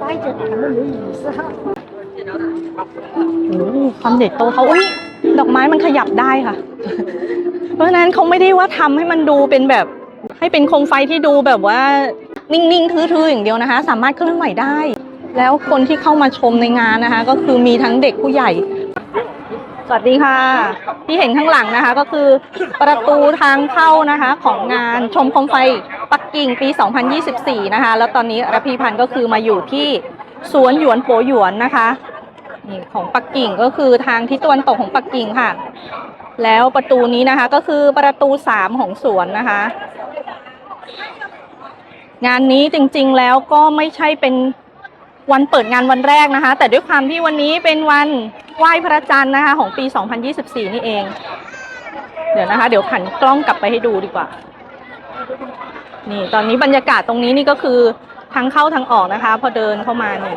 掰着他们没意思哈。 โอ้โหความเด็ดโตเขาอุ้ยดอกไม้มันขยับได้ค่ะ เพราะฉะนั้นเขาไม่ได้ว่าทำให้มันดูเป็นแบบ ให้เป็นโคมไฟที่ดูแบบว่า นิ่งๆทื่อๆอย่างเดียวนะคะ สามารถเคลื่อนไหวได้ แล้วคนที่เข้ามาชมในงานนะคะ ก็คือมีทั้งเด็กผู้ใหญ่ สวัสดีค่ะ ที่เห็นข้างหลังนะคะก็คือประตูทางเข้านะคะของงานชมโคมไฟปักกิ่งปี 2024 นะคะ แล้วตอนนี้ระพีพันธ์ก็คือมาอยู่ที่สวนหยวนโปหยวนนะคะนี่ของปักกิ่งก็คือทางทิศตะวันตกของปักกิ่งค่ะ แล้วประตูนี้นะคะก็คือประตูสามของสวนนะคะ งานนี้จริงๆแล้วก็ไม่ใช่เป็น วันเปิดงานวันแรกนะคะ แต่ด้วยความที่วันนี้เป็นวันไหว้พระจันทร์นะคะ ของปี 2024 นี่เอง เดี๋ยวนะคะ เดี๋ยวผันกล้องกลับไปให้ดูดีกว่า นี่ตอนนี้บรรยากาศตรงนี้นี่ก็คือทางเข้าทางออกนะคะ พอเดินเข้ามานี่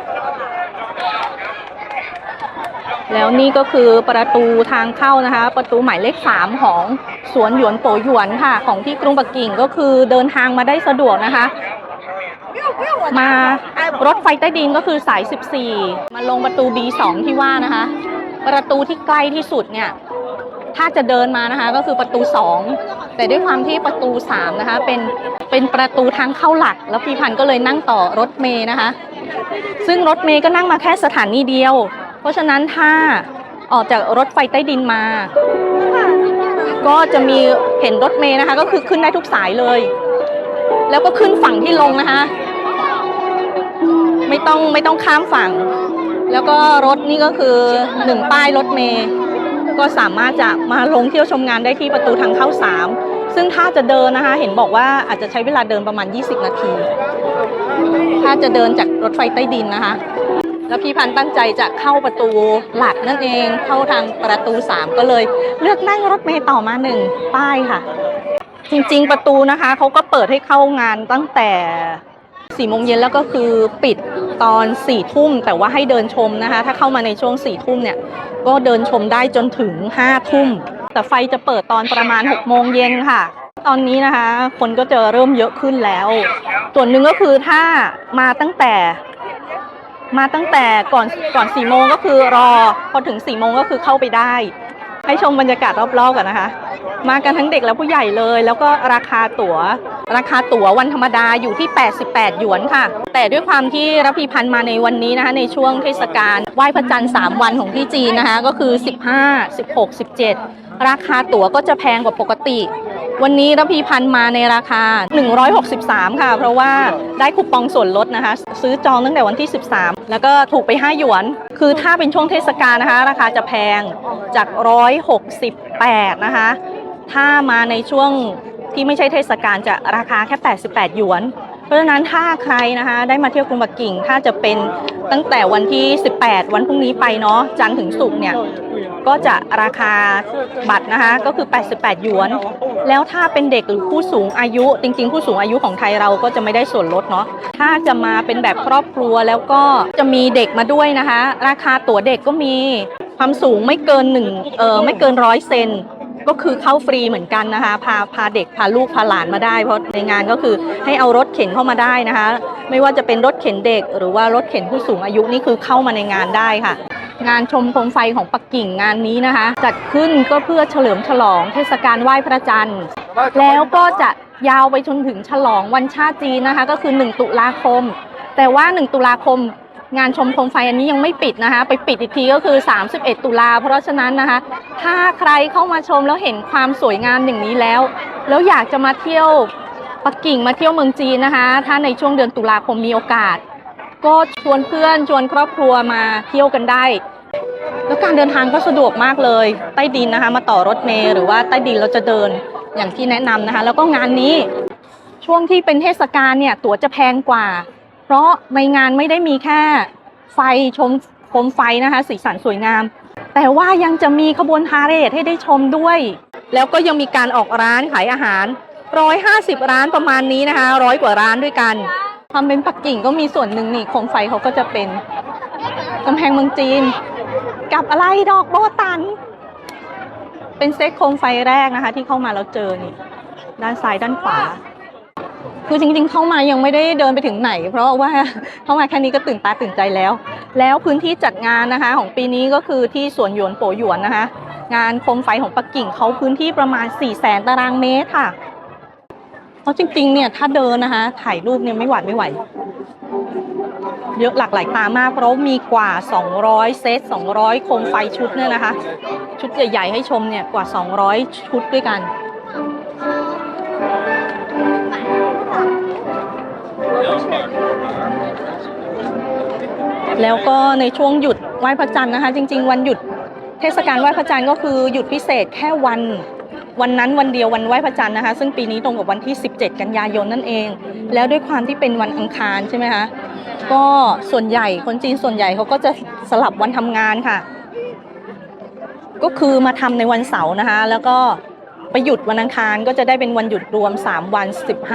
แล้วนี่ก็คือประตูทางเข้านะคะ ประตูหมายเลขสามของสวนหยวนโปหยวนค่ะ ของที่กรุงปักกิ่งก็คือเดินทางมาได้สะดวกนะคะ มารถไฟใต้ดินก็คือสาย 14 มาลงประตู B2 ที่ว่านะคะ ประตูที่ใกล้ที่สุดเนี่ย ถ้าจะเดินมานะคะก็คือประตู 2 แต่ด้วยความที่ประตู 3 นะคะ เป็นเป็นประตูทางเข้าหลัก แล้วพี่พันธ์ก็เลยนั่งต่อรถเมย์นะคะ ซึ่งรถเมย์ก็นั่งมาแค่สถานีเดียว เพราะฉะนั้นถ้าออกจากรถไฟใต้ดินมา ก็จะมีเห็นรถเมย์นะคะ ก็คือขึ้นได้ทุกสายเลย แล้วก็ขึ้นฝั่งที่ลงนะคะ ไม่ต้องไม่ต้องข้ามฝั่ง แล้วก็รถนี่ก็คือหนึ่งป้ายรถเมย์ก็สามารถจะมาลงเที่ยวชมงานได้ที่ประตูทางเข้าสามซึ่งถ้าจะเดินนะคะ เห็นบอกว่าอาจจะใช้เวลาเดินประมาณ 20 นาที ถ้าจะเดินจากรถไฟใต้ดินนะคะ แล้วพี่พันธ์ตั้งใจจะเข้าประตูหลักนั่นเอง เข้าทางประตู 3 ก็เลย เลือกนั่งรถเมล์ต่อมาหนึ่งป้ายค่ะ จริงๆประตูนะคะเขาก็เปิดให้เข้างานตั้งแต่4โมงเย็นแล้วก็คือปิด ตอน4ทุ่มแต่ว่าให้เดินชมนะคะ ถ้าเข้ามาในช่วง4ทุ่มเนี่ย ก็เดินชมได้จนถึง5ทุ่ม แต่ไฟจะเปิดตอนประมาณ6โมงเย็นค่ะ ตอนนี้นะคะ คนก็จะเริ่มเยอะขึ้นแล้ว ส่วนหนึ่งก็คือถ้ามาตั้งแต่ มาตั้งแต่ก่อนก่อนสี่โมงก็คือรอ พอถึงสี่โมงก็คือเข้าไปได้ ให้ชมบรรยากาศรอบๆกันนะคะ มากันทั้งเด็กและผู้ใหญ่เลย แล้วก็ราคาตั๋ว ราคาตั๋ววันธรรมดาอยู่ที่ 88 หยวนค่ะ แต่ด้วยความที่รพีพันธ์มาในวันนี้นะคะ ในช่วงเทศกาลไหว้พระจันทร์3วันของที่จีนนะคะ ก็คือ 15 16 17 ราคาตั๋วก็จะแพงกว่าปกติ วันนี้รพีพันธ์มาในราคา 163 ค่ะ เพราะว่าได้คูปองส่วนลดนะคะ ซื้อจองตั้งแต่วันที่ 13 แล้วก็ถูกไป 5 หยวน คือถ้าเป็นช่วงเทศกาลนะคะ ราคาจะแพงจาก 168 นะคะ ถ้ามาในช่วงที่ไม่ใช่เทศกาลจะราคาแค่ 88 หยวน เพราะฉะนั้นถ้าใครนะคะได้มาเที่ยวกรุงปักกิ่ง ถ้าจะเป็นตั้งแต่วันที่ 18 วันพรุ่งนี้ไปเนาะจันทร์ถึงศุกร์เนี่ยก็จะราคาบัตรนะคะก็คือ 88 หยวน แล้วถ้าเป็นเด็กหรือผู้สูงอายุ จริง ๆ ผู้สูงอายุของไทยเราก็จะไม่ได้ส่วนลดเนาะถ้าจะมาเป็นแบบครอบครัวแล้วก็จะมีเด็กมาด้วยนะคะ ราคาตั๋วเด็กก็มีความสูงไม่เกินหนึ่งเออไม่เกินร้อยเซน ก็คือเข้าฟรีเหมือนกันนะคะ พาพาเด็กพาลูกพาหลานมาได้ เพราะในงานก็คือให้เอารถเข็นเข้ามาได้นะคะ ไม่ว่าจะเป็นรถเข็นเด็ก หรือว่ารถเข็นผู้สูงอายุนี่คือเข้ามาในงานได้ค่ะ งานชมโคมไฟของปักกิ่งงานนี้นะคะ จัดขึ้นก็เพื่อเฉลิมฉลองเทศกาลไหว้พระจันทร์ แล้วก็จะยาวไปจนถึงฉลองวันชาติจีนนะคะ ก็คือ 1 ตุลาคม แต่ว่า 1 ตุลาคม งานชมโคมไฟอันนี้ยังไม่ปิดนะคะ ไปปิดอีกทีก็คือ 31 ตุลาเพราะฉะนั้นนะคะ ถ้าใครเข้ามาชมแล้วเห็นความสวยงามอย่างนี้แล้ว แล้วอยากจะมาเที่ยวปักกิ่งมาเที่ยวเมืองจีนนะคะ ถ้าในช่วงเดือนตุลาคมมีโอกาส ก็ชวนเพื่อนชวนครอบครัวมาเที่ยวกันได้ แล้วการเดินทางก็สะดวกมากเลย ใต้ดินนะคะ มาต่อรถเมล์หรือว่าใต้ดินเราจะเดินอย่างที่แนะนำนะคะ แล้วก็งานนี้ช่วงที่เป็นเทศกาลเนี่ยตั๋วจะแพงกว่า เพราะในงานไม่ได้มีแค่ไฟชมโคมไฟนะคะ สีสันสวยงาม แต่ว่ายังจะมีขบวนพาเหรดให้ได้ชมด้วย แล้วก็ยังมีการออกร้านขายอาหาร 150 ร้านประมาณนี้นะคะร้อยกว่าร้านด้วยกันความเป็นปักกิ่งก็มีส่วนหนึ่งนี่โคมไฟเขาก็จะเป็นกำแพงเมืองจีน กับอะไรดอกโบตัน เป็นเซ็ตโคมไฟแรกนะคะ ที่เข้ามาแล้วเจอนี่ ด้านซ้ายด้านขวา คือจริงๆ เข้ามายังไม่ได้เดินไปถึงไหน เพราะว่าเข้ามาแค่นี้ก็ตื่นตาตื่นใจแล้ว แล้วพื้นที่จัดงานนะคะ ของปีนี้ก็คือที่สวนหยวนโปหยวนนะคะ งานโคมไฟของปักกิ่งเขาพื้นที่ประมาณ 4 0 0แสนตารางเมตรค่ะเพราะจริงๆ เนี่ยถ้าเดินนะคะ ถ่ายรูปเนี่ยไม่หวาดไม่ไหว เยอะหลากหลายตามาก เพราะมีกว่า 200 เซต 200 โคมไฟชุดเนี่ยนะคะ ชุดใหญ่ๆให้ชมเนี่ยกว่า 200 ชุดด้วยกัน แล้วก็ในช่วงหยุดไหว้พระจันทร์นะคะ จริง ๆ วันหยุดเทศกาลไหว้พระจันทร์ก็คือหยุดพิเศษแค่วันวันนั้นวันเดียววันไหว้พระจันทร์นะคะ ซึ่งปีนี้ตรงกับวันที่ 17 กันยายนนั่นเอง แล้วด้วยความที่เป็นวันอังคารใช่ไหมคะก็ส่วนใหญ่คนจีนส่วนใหญ่เขาก็จะสลับวันทำงานค่ะ ก็คือมาทำในวันเสาร์นะคะ แล้วก็ไปหยุดวันอังคารก็จะได้เป็นวันหยุดรวม 3 วัน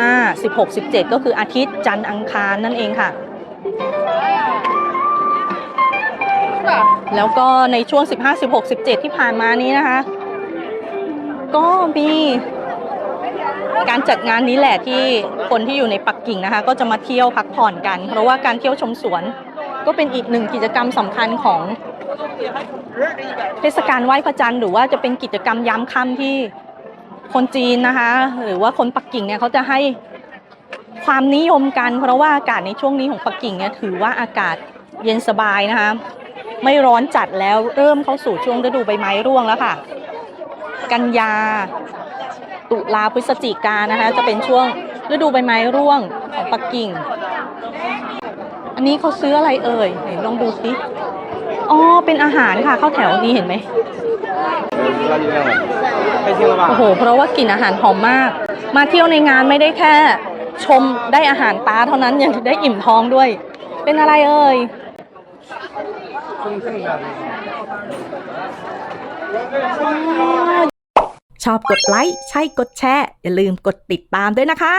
15 16 17 ก็คืออาทิตย์จันทร์อังคารนั่นเองค่ะ แล้วก็ในช่วง 15 16 17 ที่ผ่านมานี้นะคะ ก็มีการจัดงานนี้แหละที่คนที่อยู่ในปักกิ่งนะคะ ก็จะมาเที่ยวพักผ่อนกัน เพราะว่าการเที่ยวชมสวน ก็เป็นอีกหนึ่งกิจกรรมสำคัญของเทศกาลไหว้พระจันทร์หรือว่าจะเป็นกิจกรรมย้ำค่ำที่คนจีนนะคะ หรือว่าคนปักกิ่งเนี่ยเขาจะให้ความนิยมกัน เพราะว่าอากาศในช่วงนี้ของปักกิ่งเนี่ยถือว่าอากาศเย็นสบายนะคะ ไม่ร้อนจัดแล้วเริ่มเข้าสู่ช่วงฤดูใบไม้ร่วงแล้วค่ะ กันยา ตุลาพฤศจิกานะคะ จะเป็นช่วงฤดูใบไม้ร่วงของปักกิ่ง อันนี้เขาซื้ออะไรเอ่ยไหนลองดูสิอ๋อเป็นอาหารค่ะข้าวแถวนี้เห็นไหมโอ้โห เพราะว่ากลิ่นอาหารหอมมาก มาเที่ยวในงานไม่ได้แค่ ชมได้อาหารตาเท่านั้นยังได้อิ่มท้องด้วย เป็นอะไรเอ่ย ชอบกดไลค์ ใช่กดแชร์ อย่าลืมกดติดตามด้วยนะคะ